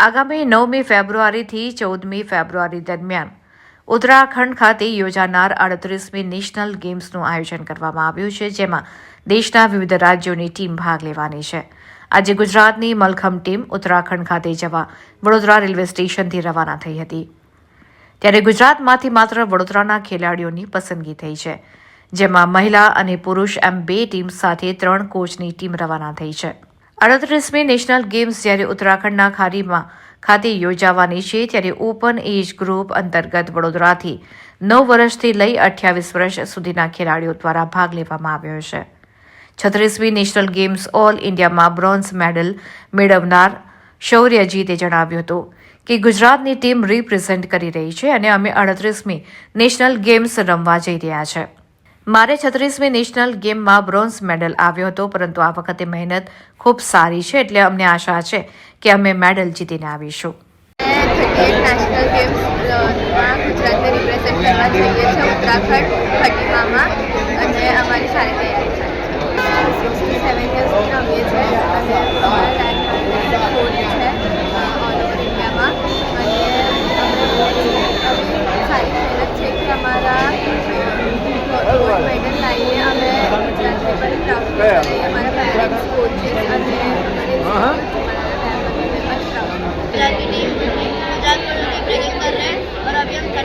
આગામી નવમી ફેબ્રુઆરીથી ચૌદમી ફેબ્રુઆરી દરમિયાન ઉત્તરાખંડ ખાતે યોજાનાર અડત્રીસમી નેશનલ ગેમ્સનું આયોજન કરવામાં આવ્યું છે, જેમાં દેશના વિવિધ રાજ્યોની ટીમ ભાગ લેવાની છે. આજે ગુજરાતની મલખમ ટીમ ઉત્તરાખંડ ખાતે જવા વડોદરા રેલવે સ્ટેશનથી રવાના થઈ હતી. ત્યારે ગુજરાતમાંથી માત્ર વડોદરાના ખેલાડીઓની પસંદગી થઈ છે. જેમાં મહિલા અને પુરુષ એમ બે ટીમ સાથે ત્રણ કોચની ટીમ રવાના થઈ છે. અડત્રીસમી નેશનલ ગેમ્સ જ્યારે ઉત્તરાખંડના ખારીમાં ખાતે યોજાવાની છે, ત્યારે ઓપન એજ ગ્રુપ અંતર્ગત વડોદરાથી નવ વર્ષથી લઈ અઠ્યાવીસ વર્ષ સુધીના ખેલાડીઓ દ્વારા ભાગ લેવામાં આવ્યો છે. છત્રીસમી નેશનલ ગેમ્સ ઓલ ઇન્ડિયામાં બ્રોન્ઝ મેડલ મેળવનાર શૌર્યજીતે જણાવ્યું હતું કે ગુજરાતની ટીમ રિપ્રેઝેન્ટ કરી રહી છે અને અમે અડત્રીસમી નેશનલ ગેમ્સ રમવા જઈ રહ્યા છે. મારે છત્રીસમી નેશનલ ગેમમાં બ્રોન્ઝ મેડલ આવ્યો હતો, પરંતુ આ વખતે મહેનત ખૂબ સારી છે એટલે અમને આશા છે કે અમે મેડલ જીતીને આવીશું. નેશનલ ગેમ્સમાં ગુજરાતને રિપ્રેઝેન્ટ કરવા જઈએ છીએ ઉત્તરાખંડ, ખટીમામાં. અને અમારી સારી